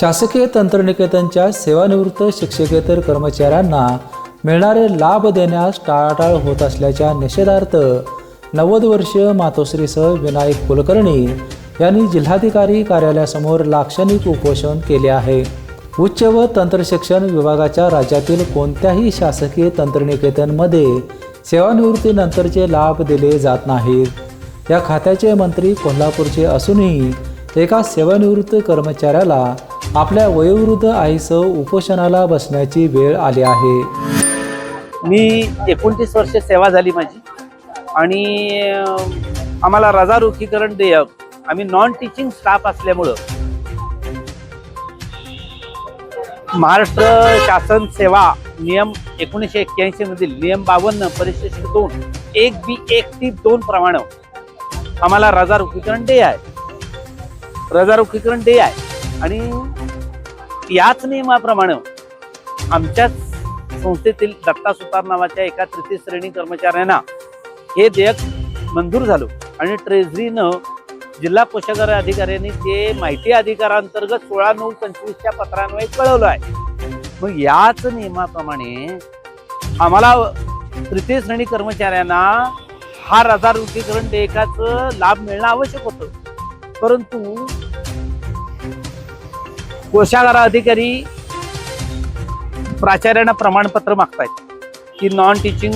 शासकीय तंत्रनिकेतनच्या सेवानिवृत्त शिक्षकेतर कर्मचाऱ्यांना मिळणारे लाभ देण्यास टाळाटाळ होत असल्याच्या निषेधार्थ नव्वद वर्षीय मातोश्रीसह विनायक कुलकर्णी यांनी जिल्हाधिकारी कार्यालयासमोर लाक्षणिक उपोषण केले आहे. उच्च व तंत्रशिक्षण विभागाच्या राज्यातील कोणत्याही शासकीय तंत्रनिकेतनमध्ये सेवानिवृत्तीनंतरचे लाभ दिले जात नाहीत. या खात्याचे मंत्री कोल्हापूरचे असूनही एका सेवानिवृत्त कर्मचाऱ्याला आपल्या वयोवृद्ध आईसह उपोषणाला बसण्याची वेळ आली आहे. मी एकोणतीस वर्ष सेवा झाली माझी. आणि आम्हाला रजारोखीकरण देयक आम्ही नॉन टीचिंग स्टाफ असल्यामुळं महाराष्ट्र शासन सेवा नियम एकोणीसशे एक्क्याऐंशी मधील नियम बावन्न परिशिष्ट दोन एक बी एक ती दोन प्रमाणे आम्हाला रजा रोखीकरण डे आहे. रजा रोखीकरण डे आहे. आणि याच नियमाप्रमाणे आमच्याच संस्थेतील दत्ता सुतार नावाच्या एका तृतीय श्रेणी कर्मचाऱ्यांना हे देयक मंजूर झालं. आणि ट्रेझरीनं जिल्हा कोषागार अधिकाऱ्यांनी ते माहिती अधिकारांतर्गत सोळा नऊ पंचवीसच्या पत्रान्वये कळवलं आहे. मग याच नियमाप्रमाणे आम्हाला तृतीय श्रेणी कर्मचाऱ्यांना हा रजा रुटीकरण देयकाचं लाभ मिळणं आवश्यक होतं. परंतु कोषागार अधिकारी प्राचार्यांना प्रमाणपत्र मागतायत. की नॉन टीचिंग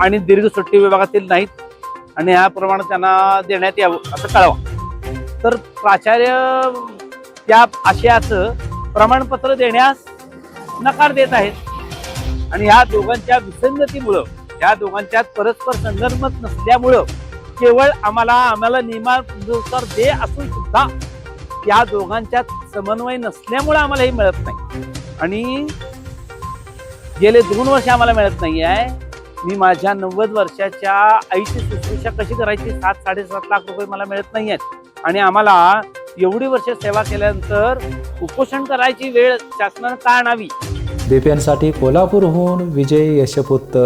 आणि दीर्घ सुट्टी विभागातील नाहीत आणि ह्याप्रमाणे त्यांना देण्यात यावं असं कळवा. तर प्राचार्य त्या आशयाचं प्रमाणपत्र देण्यास नकार देत आहेत. आणि ह्या दोघांच्या विसंगतीमुळं ह्या दोघांच्यात परस्पर संगनमत नसल्यामुळं केवळ आम्हाला आम्हाला नियमानुसार दे असून सुद्धा या दोघांच्यात समन्वय नसल्यामुळे आम्हाला हे मिळत नाही. आणि गेले दोन वर्ष आम्हाला मिळत नाही आहे मी माझ्या नव्वद वर्षाच्या आईची शुश्रूषा कशी करायची? सात साडेसात लाख रुपये मला मिळत नाही आहेत आणि आम्हाला एवढी वर्ष सेवा केल्यानंतर उपोषण करायची वेळ शासनानं का आणावी? बीपीएनसाठी कोल्हापूरहून विजय यशपुत्त.